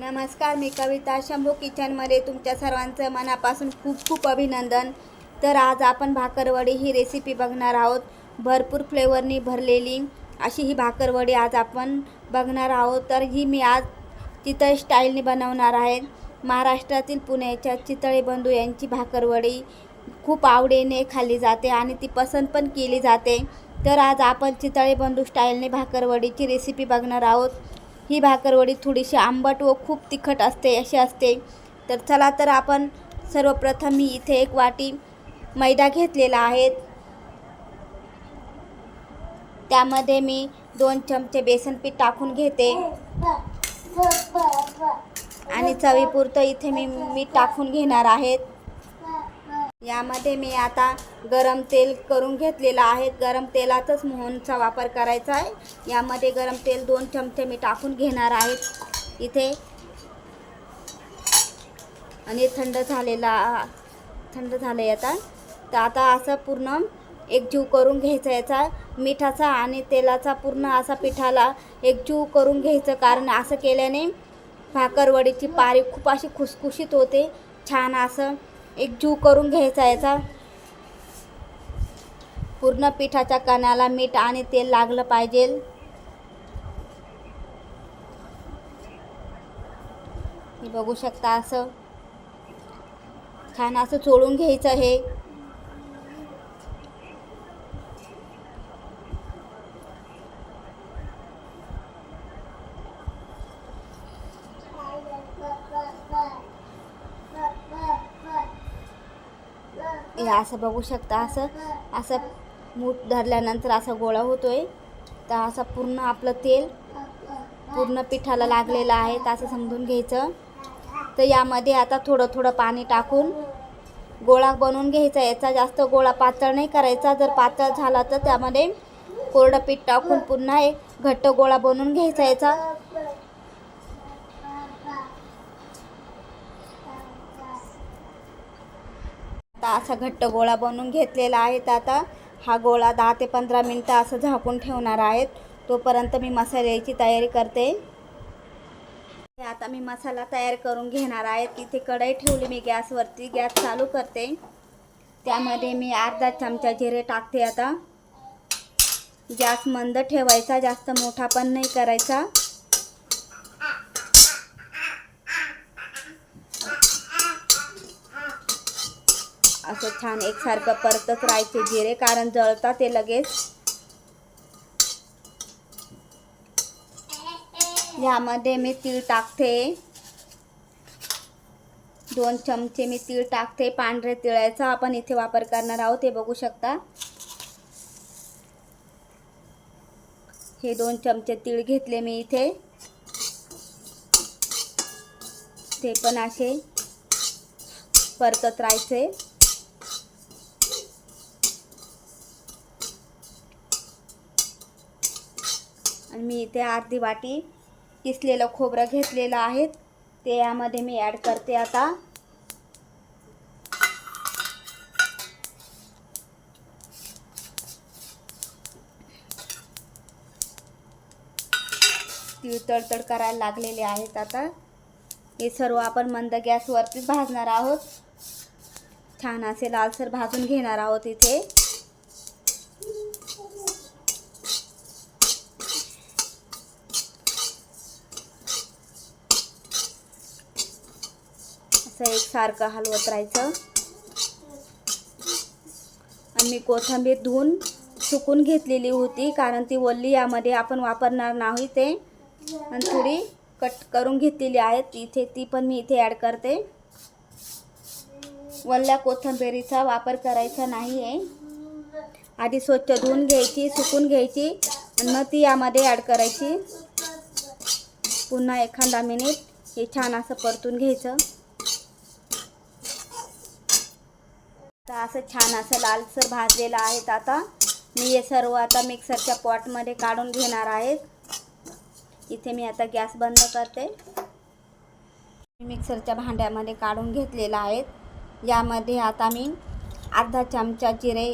नमस्कार मी कविता शंभू किचनमध्ये तुमच्या सर्वांचं मनापासून खूप खूप अभिनंदन. तर आज आपण भाकरवडी ही रेसिपी बघणार आहोत. भरपूर फ्लेवरनी भरलेली अशी ही भाकरवडी आज आपण बघणार आहोत. तर ही मी आज चितळ स्टाईलने बनवणार आहे. महाराष्ट्रातील पुण्याच्या चितळे बंधू यांची भाकरवडी खूप आवडीने खाल्ली जाते आणि ती पसंत पण केली जाते. तर आज आपण चितळे बंधू स्टाईलने भाकरवडीची रेसिपी बघणार आहोत. ही भाकरवडी थोडीशी आंबट व खूप तिखट असते अशी असते. तर चला तर आपण सर्वप्रथम मी इथे एक वाटी मैदा घेतलेला आहे. त्यामध्ये मी दोन चमचे बेसन पीठ टाकून घेते. आणि चवीपुरतं इथे मी मीठ टाकून घेणार आहेत यामध्ये मी आता गरम तेल करून घेतलेलं आहे. गरम तेलातच मोहनचा वापर करायचा आहे. यामध्ये गरम तेल दोन चमचे मी टाकून घेणार आहेत इथे आणि थंड झालेला थंड झालं आहे आता. तर आता असं पूर्ण एकजीव करून घ्यायचा याचा मिठाचा आणि तेलाचा पूर्ण असा पिठाला एकजीव करून घ्यायचं कारण असं केल्याने भाकरवडीची पारी खूप अशी खुसखुशीत होते. छान असं एक जीव करून घ्यायचा याचा. पूर्ण पिठाच्या कणाला मीठ आणि तेल लागलं पाहिजे. बघू शकता असं. छान असं चोळून घ्यायचं हे हे असं बघू शकता असं असं मूठ धरल्यानंतर असा गोळा होतो आहे तर असं पूर्ण आपलं तेल पूर्ण पिठाला लागलेलं आहे तर असं समजून घ्यायचं. तर यामध्ये आता थोडं थोडं पाणी टाकून गोळा बनवून घ्यायचा. याचा जास्त गोळा पातळ नाही करायचा. जर पातळ झाला तर त्यामध्ये कोरडं पीठ टाकून पुन्हा एक घट्ट गोळा बनवून घ्यायचा. याचा आता असा घट्ट गोळा बनवून घेतलेला आहे. तर आता हा गोळा दहा ते पंधरा मिनटं असं झाकून ठेवणार आहेत. तोपर्यंत मी मसाल्याची तयारी करते. हे आता मी मसाला तयार करून घेणार आहे. तिथे कढई ठेवली मी गॅसवरती. गॅस चालू करते. त्यामध्ये मी अर्धा चमचा जिरे टाकते आता. गॅस मंद ठेवायचा. जास्त मोठा पण नाही करायचा. असं छान एकसारखं परतच राहायचे जिरे कारण जळतात ते लगेच. यामध्ये मी तीळ टाकते. दोन चमचे मी तीळ टाकते. पांढरे तिळाचा आपण इथे वापर करणार आहोत हे बघू शकता. हे दोन चमचे तीळ घेतले मी इथे. ते पण असे परतत राहायचे. मी इथे अर्धी वाटी किसलेलं खोबरं घेतलेलं आहे ते यामध्ये मी ॲड करते आता. तीळ तडतड करायला लागलेले आहेत आता. हे सर्व आपण मंद गॅसवरतीच भाजणार आहोत. छान असे लालसर भाजून घेणार आहोत इथे. असं एकसारखं हलवत राहायचं. आणि मी कोथिंबीर धुवून सुकून घेतलेली होती कारण ती वल्ली यामध्ये आपण वापरणार नाही ते. आणि थोडी कट करून घेतलेली आहे इथे ती पण मी इथे ॲड करते. वल्ल्या कोथिंबिरीचा वापर करायचा नाही आहे आधी स्वच्छ धुवून घ्यायची सुकून घ्यायची आणि मग ती यामध्ये ॲड करायची. पुन्हा एखादा मिनिट हे छान असं परतून घ्यायचं. असं छान असं लालसर भाजलेलं आहेत आता. मी हे सर्व आता मिक्सरच्या पॉटमध्ये काढून घेणार आहेत. इथे मी आता गॅस बंद करते. मिक्सरच्या भांड्यामध्ये काढून घेतलेलं आहेत यामध्ये आता मी अर्धा चमचा जिरे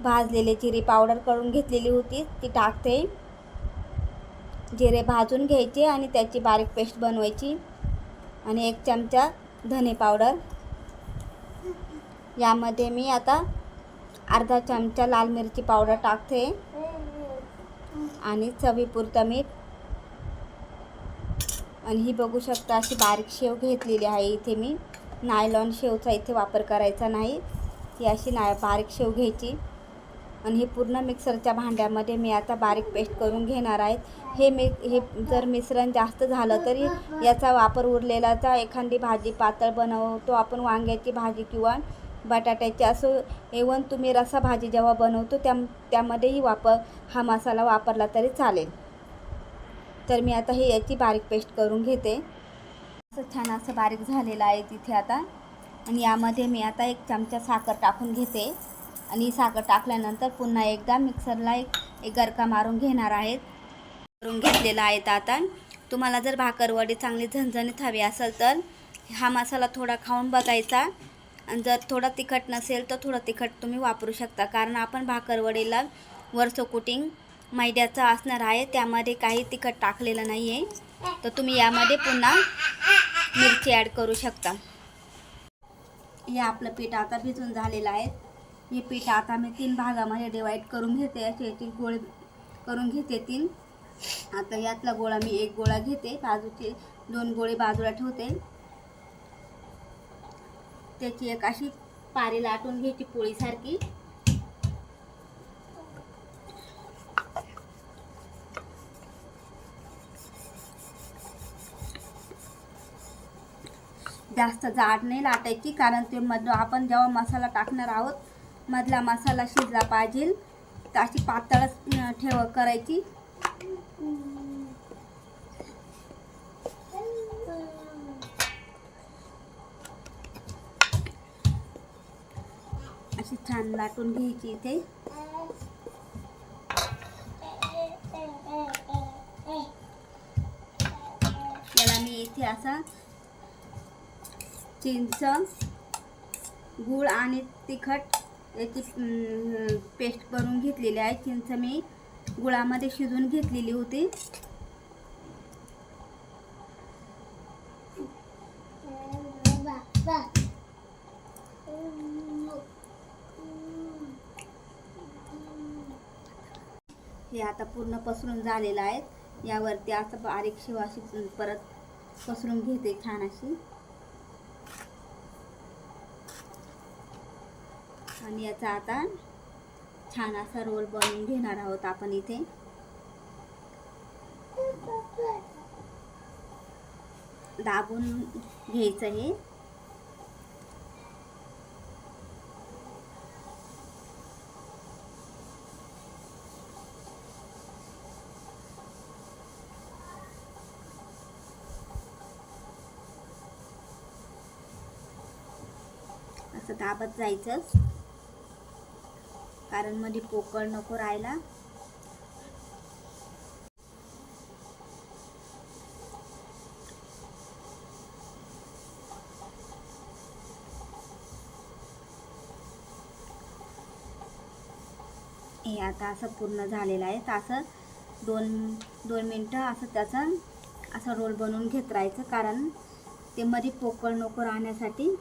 भाजलेले जिरे पावडर करून घेतलेली होती. ती टाकते. जिरे भाजून घ्यायचे आणि त्याची बारीक पेस्ट बनवायची. आणि एक चमचा धने पावडर. यामध्ये मी आता अर्धा चमचा लाल मिरची पावडर टाकते. आणि चवीपुरतं मीठ. आणि ही बघू शकता अशी बारीक शेव घेतलेली आहे इथे मी. नायलॉन शेवचा इथे वापर करायचा नाही. ती अशी नाय बारीक शेव घ्यायची. आणि हे पूर्ण मिक्सरच्या भांड्यामध्ये मी आता बारीक पेस्ट करून घेणार आहे. हे मी हे जर मिश्रण जास्त झालं तरी याचा वापर उरलेलाचा एखादी भाजी पातळ बनवतो आपण वांग्याची भाजी किंवा बटाट्याची असं इवन तुम्ही रसा भाजी जेव्हा बनवतो त्या त्यामध्येही वापर हा मसाला वापरला तरी चालेल. तर मी आता हे याची बारीक पेस्ट करून घेते. असं छान असं बारीक झालेलं आहे तिथे आता. आणि यामध्ये मी आता एक चमचा साखर टाकून घेते. आणि साखर टाकल्यानंतर पुन्हा एकदा मिक्सरला एक एक गरका मारून घेणार आहेत. करून घेतलेला आहेत आता. तुम्हाला जर भाकरवडी चांगली झणझणीत हवी असेल तर हा मसाला थोडा खाऊन बघायचा. आणि जर थोडा तिखट नसेल तर थोडं तिखट तुम्ही वापरू शकता. कारण आपण भाकरवडीला वरचं कुटिंग मैद्याचं असणार आहे. त्यामध्ये काही तिखट टाकलेलं नाही आहे तर तुम्ही यामध्ये पुन्हा मिरची ॲड करू शकता. हे आपलं पीठ आता भिजून झालेलं आहे. हे पीठ आता मी तीन भागामध्ये डिवाईड करून घेते. असे याचे गोळे करून घेते तीन. आता यातला गोळा मी एक गोळा घेते. बाजूचे दोन गोळे बाजूला ठेवते. त्याची एक अशी पारी लाटून घ्यायची पोळीसारखी. जास्त जाड नाही लाटायची कारण ते मधलं आपण जेव्हा मसाला टाकणार आहोत मधला मसाला शिजला पाहिजे. तर अशी पातळच ठेव करायची अशी छान लाटून घ्यायची इथे. याला मी इथे असा चिंच गूळ आणि तिखट याची पेस्ट करून घेतलेली आहे. चिंच मी गुळामध्ये शिजवून घेतलेली होती. हे आता पूर्ण पसरून झालेलं आहे. यावरती असं बारीक शिव अशी परत पसरून घेते छान अशी आणि याचा आता छान असा रोल बनवून घेणार आहोत आपण इथे. दाबून घ्यायचं हे. असं दाबत जायचं. कारण मध्ये पोकळ नको राहायला. हे आता असं पूर्ण झालेलं आहे. तर असं दोन दोन मिनटं असं त्याचा असं रोल बनवून घेत राहायचं. कारण ते मध्ये पोकळ नको राहण्यासाठी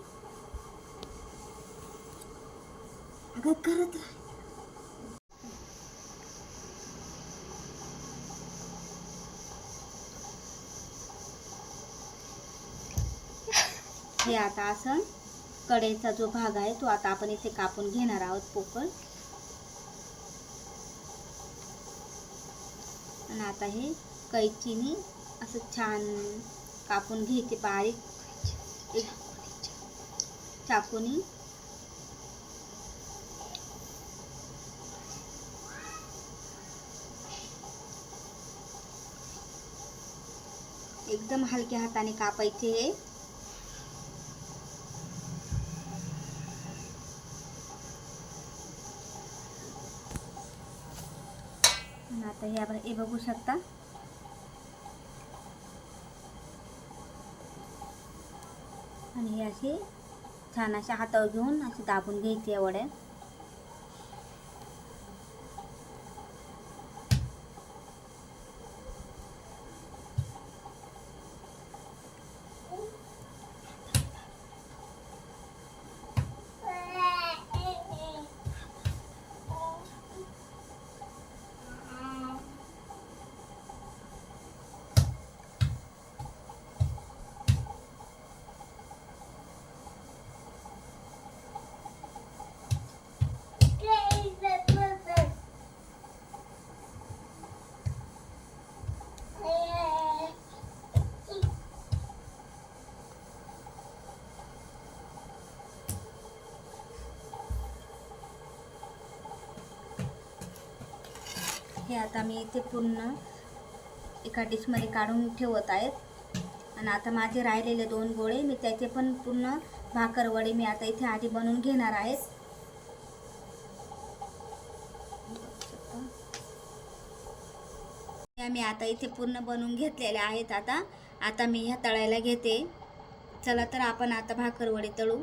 अगं करत राह हे आता असं कडेचा जो भाग आहे तो आता आपण इथे कापून घेणार आहोत पोकळ. आणि आता हे कैचीने असं छान कापून घ्यायचे बारीक. एक चाकूनी. एकदम हलक्या हाताने कापायचे. हे आता हे आपण हे बघू शकता. आणि हे असे छान अशा हातावर घेऊन असे दाबून घ्यायचे एवढ्या. वड्या हे आता मी इथे पूर्ण एका डिशमध्ये काढून ठेवत आहेत. आणि आता माझे राहिलेले दोन गोळे मी त्याचे पण पूर्ण भाकरवडी मी आता इथे आधी बनवून घेणार आहेत या मी आता इथे पूर्ण बनवून घेतलेल्या आहेत आता. आता मी ह्या तळायला घेते. चला तर आपण आता भाकरवडी तळू.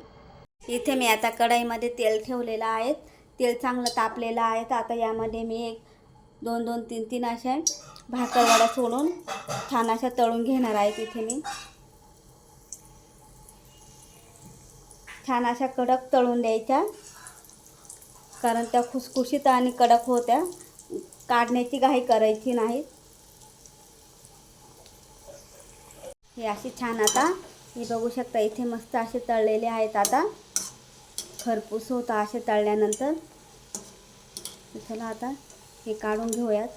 इथे मी आता कढाईमध्ये तेल ठेवलेलं आहे. तेल चांगलं तापलेलं आहे. आता यामध्ये मी एक दोन दोन तीन तीन अशा भाकरवड्या सोडून छान अशा तळून घेणार आहेत इथे मी. छान अशा कडक तळून द्यायच्या. कारण त्या खुसखुशीत आणि कडक होत्या. काढण्याची घाई करायची नाही. हे अशी छान आता हे बघू शकता इथे मस्त असे तळलेले आहेत आता. खरपूस होता असे तळल्यानंतर. चला आता. हे काढून घेऊयात.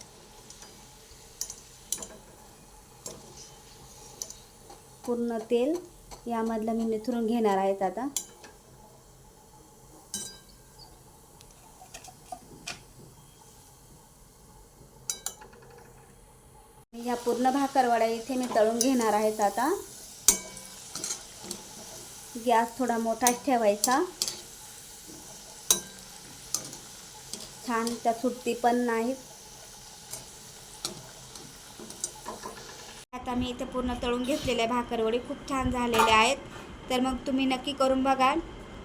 पूर्ण तेल यामधलं मी निथरून घेणार आहेत आता. या पूर्ण भाकरवड्या इथे मी तळून घेणार आहेत आता. गॅस थोडा मोठाच ठेवायचा. छान त्या सुट्टी पण नाहीत. आता मी इथे पूर्ण तळून घेतलेल्या भाकरवडी खूप छान झालेल्या आहेत. तर मग तुम्ही नक्की करून बघा.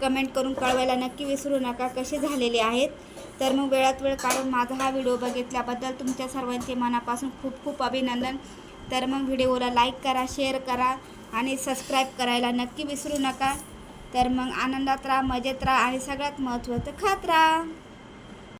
कमेंट करून कळवायला नक्की विसरू नका कसे झालेले आहेत. तर मग वेळात वेळ काढून माझा हा व्हिडिओ बघितल्याबद्दल तुमच्या सर्वांचे मनापासून खूप खूप अभिनंदन. तर मग व्हिडिओला लाईक करा शेअर करा आणि सबस्क्राईब करायला नक्की विसरू नका. तर मग आनंदात राहा मजेत राहा आणि सगळ्यात महत्त्वाचं खात राहा.